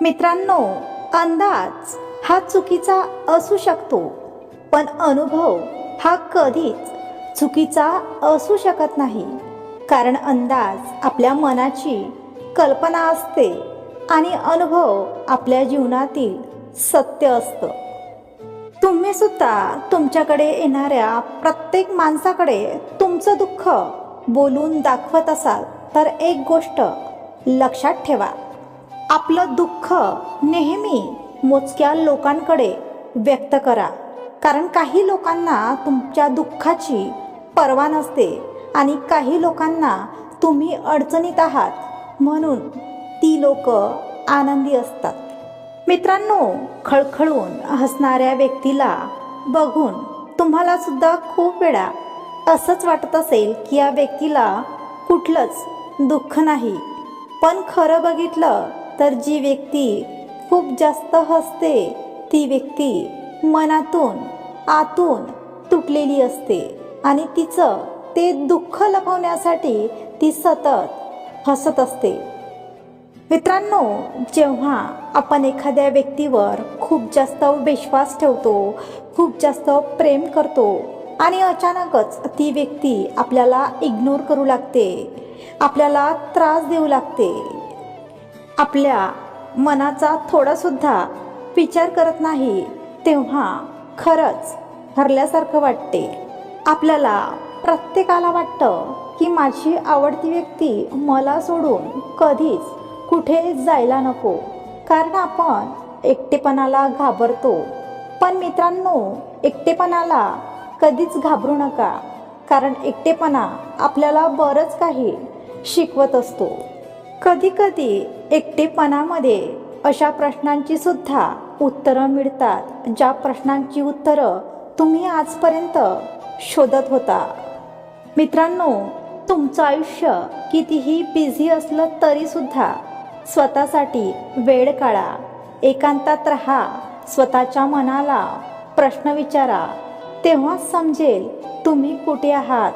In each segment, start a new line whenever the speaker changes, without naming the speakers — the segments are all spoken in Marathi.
मित्रांनो अंदाज हा चुकीचा असू शकतो पण अनुभव हा कधीच चुकीचा असू शकत नाही. कारण अंदाज आपल्या मनाची कल्पना असते आणि अनुभव आपल्या जीवनातील सत्य असतं. तुम्ही सुद्धा तुमच्याकडे येणाऱ्या प्रत्येक माणसाकडे तुमचं दुःख बोलून दाखवत असाल तर एक गोष्ट लक्षात ठेवा. आपलं दुःख नेहमी मोजक्या लोकांकडे व्यक्त करा. कारण काही लोकांना तुमच्या दुःखाची पर्वा नसते आणि काही लोकांना तुम्ही अडचणीत आहात. म्हणून ती लोक आनंदी असतात. मित्रांनो खळखळून हसणाऱ्या व्यक्तीला बघून तुम्हाला सुद्धा खूप वेळा असंच वाटत असेल की या व्यक्तीला कुठलंच दुःख नाही. पण खरं बघितलं तर जी व्यक्ती खूप जास्त हसते ती व्यक्ती मनातून आतून तुटलेली असते आणि तिचं ते दुःख लपवण्यासाठी ती सतत हसत असते. मित्रांनो जेव्हा आपण एखाद्या व्यक्तीवर खूप जास्त विश्वास ठेवतो खूप जास्त प्रेम करतो आणि अचानकच ती व्यक्ती आपल्याला इग्नोर करू लागते आपल्याला त्रास देऊ लागते आपल्या मनाचा थोडासुद्धा विचार करत नाही तेव्हा खरंच हरल्यासारखं वाटते. आपल्याला प्रत्येकाला वाटतं की माझी आवडती व्यक्ती मला सोडून कधीच कुठे जायला नको. कारण आपण एकटेपणाला घाबरतो. पण मित्रांनो एकटेपणाला कधीच घाबरू नका. कारण एकटेपणा आपल्याला बरंच काही शिकवत असतो. कधी कधी एकटेपणामध्ये अशा प्रश्नांची सुद्धा उत्तरं मिळतात ज्या प्रश्नांची उत्तरं तुम्ही आजपर्यंत शोधत होता. मित्रांनो तुमचं आयुष्य कितीही बिझी असलं तरी सुद्धा स्वतःसाठी वेळ काढा. एकांतात राहा स्वतःच्या मनाला प्रश्न विचारा. तेव्हा समजेल तुम्ही कुठे आहात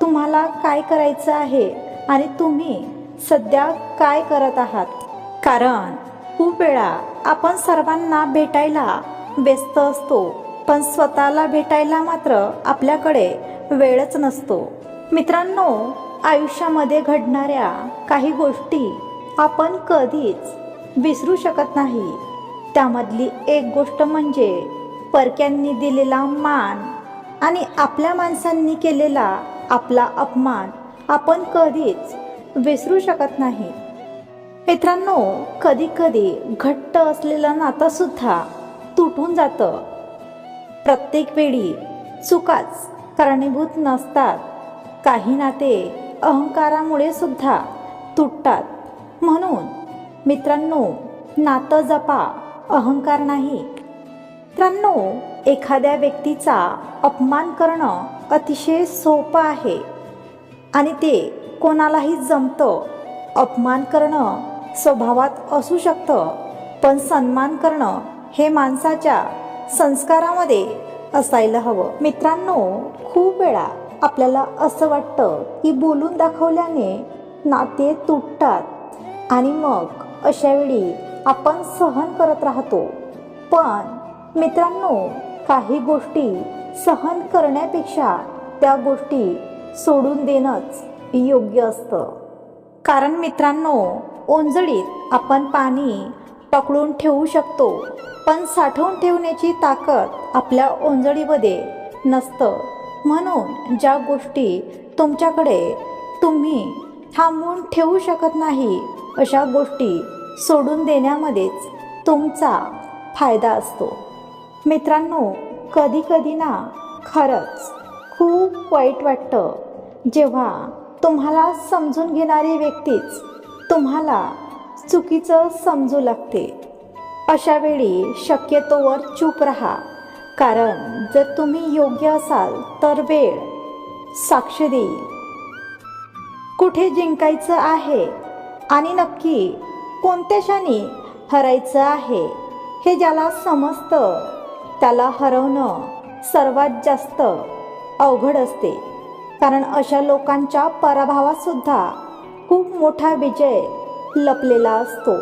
तुम्हाला काय करायचं आहे आणि तुम्ही सध्या काय करत आहात? कारण खूप वेळा आपण सर्वांना भेटायला व्यस्त असतो पण स्वतःला भेटायला मात्र आपल्याकडे वेळच नसतो. मित्रांनो आयुष्यामध्ये घडणाऱ्या काही गोष्टी आपण कधीच विसरू शकत नाही. त्यामधली एक गोष्ट म्हणजे परक्यांनी दिलेला मान आणि आपल्या माणसांनी केलेला आपला अपमान आपण कधीच विसरू शकत नाही. मित्रांनो कधी कधी घट्ट असलेलं नातं सुद्धा तुटून जातं. प्रत्येक वेळी चुकाच कारणीभूत नसतात. काही नाते अहंकारामुळे सुद्धा तुटतात. म्हणून मित्रांनो नातं जपा अहंकार नाही. मित्रांनो एखाद्या व्यक्तीचा अपमान करणं अतिशय सोपं आहे. आणि ते कोणालाही जमतं. अपमान करणं स्वभावात असू शकतं. पण सन्मान करणं हे माणसाच्या संस्कारामध्ये असायला हवं. मित्रांनो खूप वेळा आपल्याला असं वाटतं की बोलून दाखवल्याने नाते तुटतात आणि मग अशावेळी आपण सहन करत राहतो. पण मित्रांनो काही गोष्टी सहन करण्यापेक्षा त्या गोष्टी सोडून देणंच योग्य असतं. कारण मित्रांनो ओंजळीत आपण पाणी पकडून ठेवू शकतो पण साठवून ठेवण्याची ताकद आपल्या ओंजळीमध्ये नसतं. म्हणून ज्या गोष्टी तुमच्याकडे तुम्ही थांबवून ठेवू शकत नाही अशा गोष्टी सोडून देण्यामध्येच तुमचा फायदा असतो. मित्रांनो कधी कधी ना खरंच खूप वाईट वाटतं जेव्हा तुम्हाला समजून घेणारी व्यक्तीच तुम्हाला चुकीचं समजू लागते. अशा वेळी शक्यतोवर चूप राहा. कारण जर तुम्ही योग्य असाल तर वेळ साक्ष देईल. कुठे जिंकायचं आहे? आणि नक्की कोणत्या क्षणी हरायचं आहे? हे ज्याला समजतं त्याला हरवणं सर्वात जास्त अवघड असते. कारण अशा लोकांच्या पराभवात सुद्धा खूप मोठा विजय लपलेला असतो.